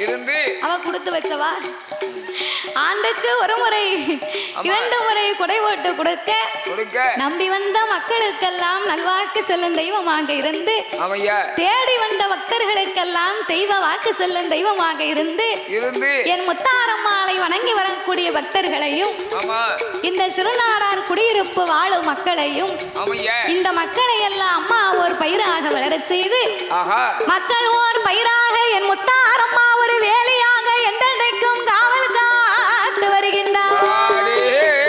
இருந்து கொடுத்து வச்சவா? ஆண்டுக்கு ஒரு முறை இரண்டு முறை குடை ஓட்டு கொடுக்க. நம்பி வந்த மக்களுக்கெல்லாம் நல்வாக்கு செல்லும் தெய்வமாக இருந்து தேடி வந்த பக்தர்களுக்கெல்லாம் தெய்வ வாக்கு செல்லும் தெய்வமாக இருந்து என் முத்தாரம்மாளை வணங்கி வரக்கூடிய பக்தர்களையும் இந்த சிறுநாடார் குடியிருப்பு வாழும் மக்களையும் இந்த மக்களை எல்லாம் அம்மா ஒரு பயிராக வளர செய்து மக்கள் ஓர் பயிராக என் முத்தாரம்மா ஒரு வேலையாக பாடு வருகின்றார்.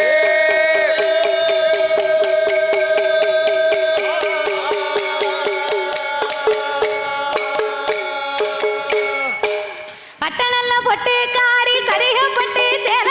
பட்டணல்ல பொட்டு காரி சரிகப்பட்டு சேல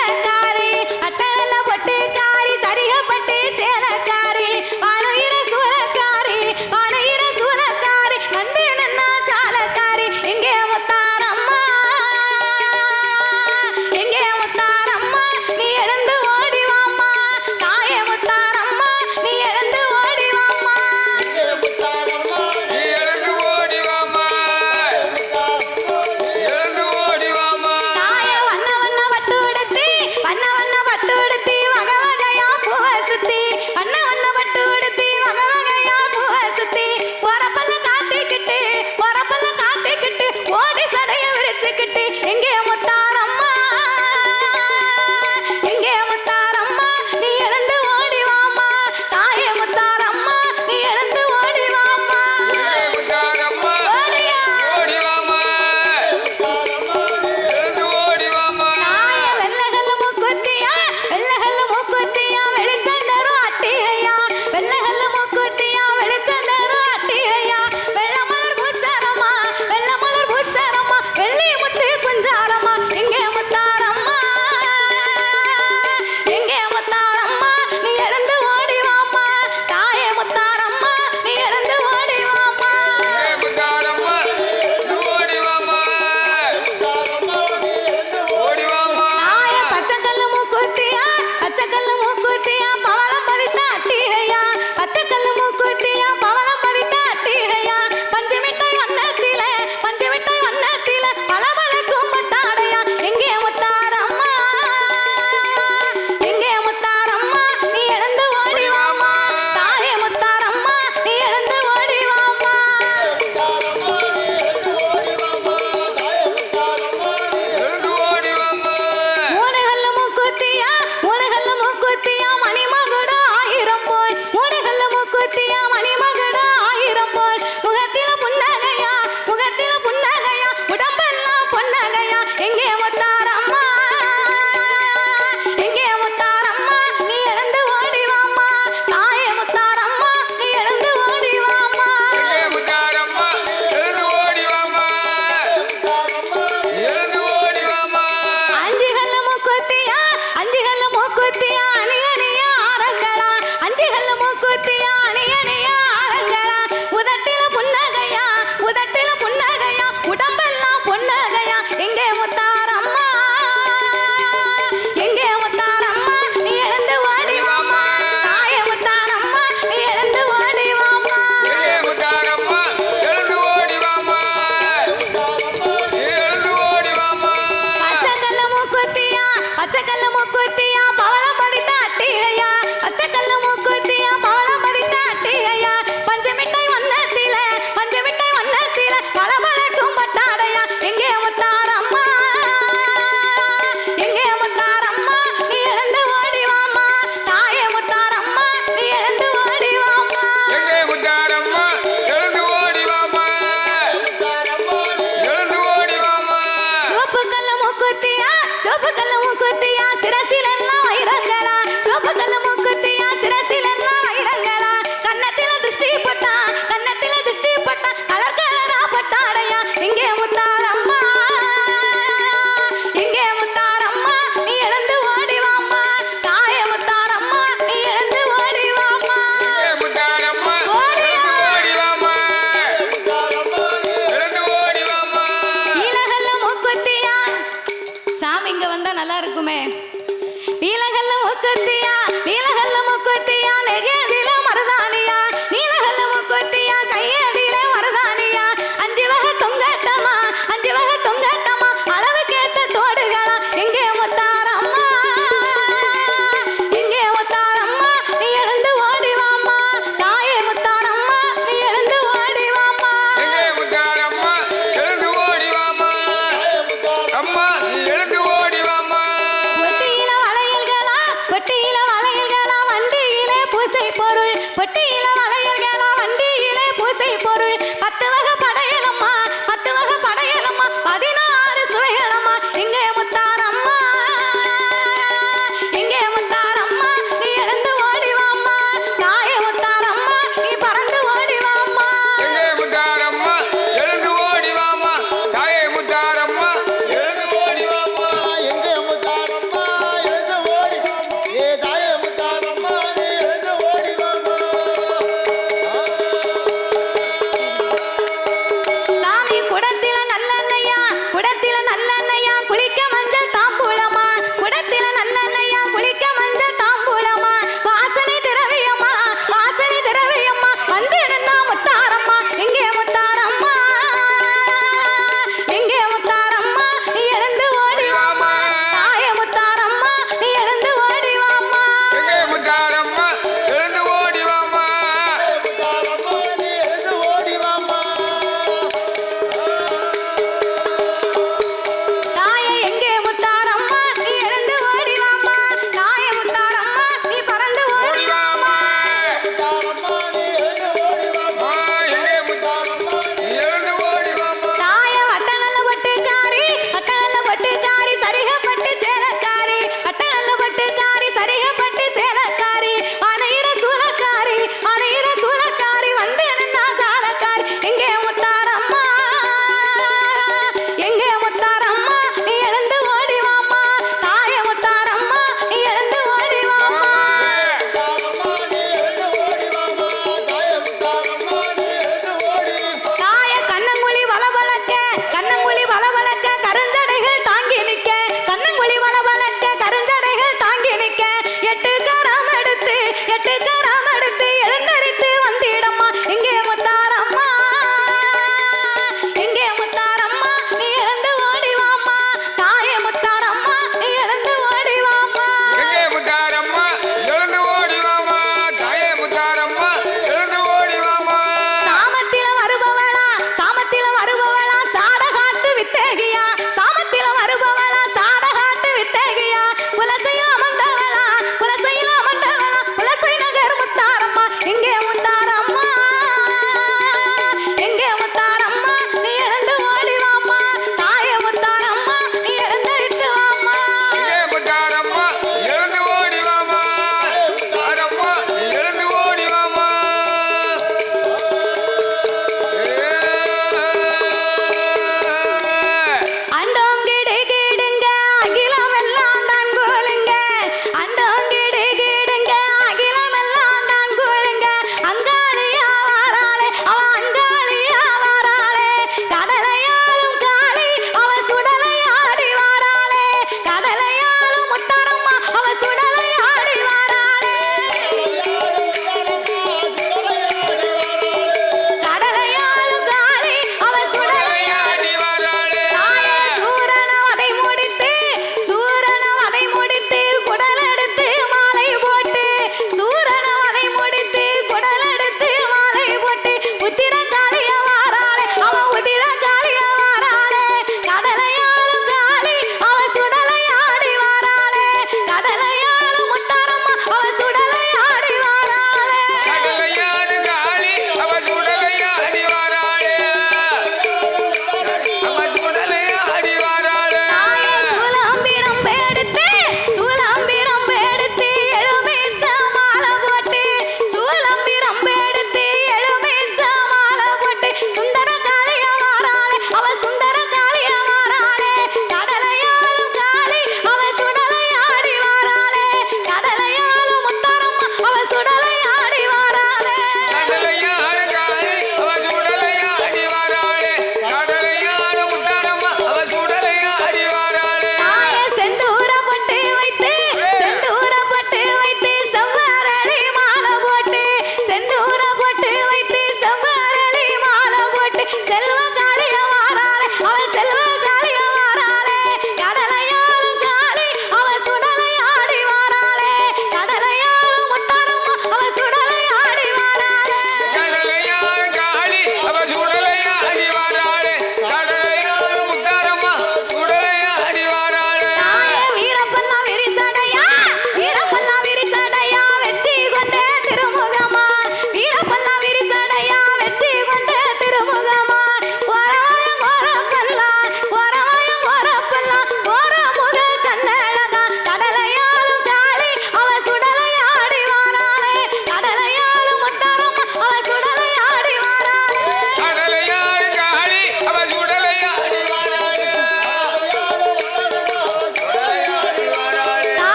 여러분들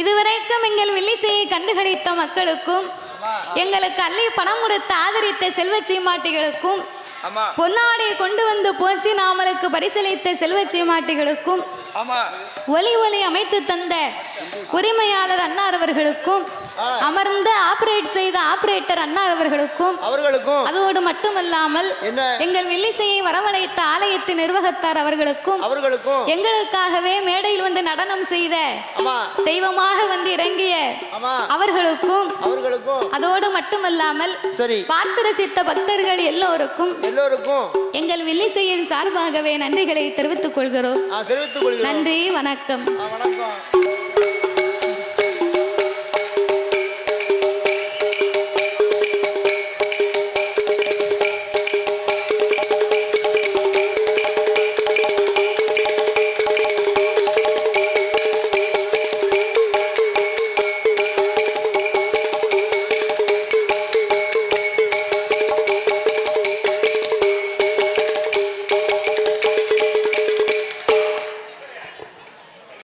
இதுவரைக்கும் எங்கள் வில்லிசையை கண்டுகளித்த மக்களுக்கும் எங்களுக்கு அள்ளி பணம் கொடுத்து ஆதரித்த செல்வ சீமாட்டிகளுக்கும் பொன்னாடை கொண்டு வந்து போசி நாமலுக்கு பரிசளித்த செல்வ சீமாட்டிகளுக்கும் ஒலி ஒலி அமைத்து தந்த உரிமையாளர் அன்னார் அவர்களுக்கும் அமர்ந்து ஆபரேட் செய்த ஆபரேட்டர் அன்னார் அவர்களுக்கும் அவர்களுக்கும். அதோடு மட்டுமல்லாமல் எங்கள் வில்லிசையை வரவழைத்த ஆலயத்து நிர்வாகத்தார் அவர்களுக்கும் அவர்களுக்கும். எங்களுக்காகவே மேடையில் வந்து நடனம் செய்த தெய்வமாக வந்து இறங்கிய அவர்களுக்கும் அவர்களுக்கும். அதோடு மட்டுமல்லாமல் சரி. பார்த்து ரசித்த பக்தர்கள் எல்லோருக்கும் எல்லோருக்கும். எங்கள் வில்லிசையின் சார்பாகவே நன்றிகளை தெரிவித்துக் கொள்கிறோம். நன்றி வணக்கம். வணக்கம்.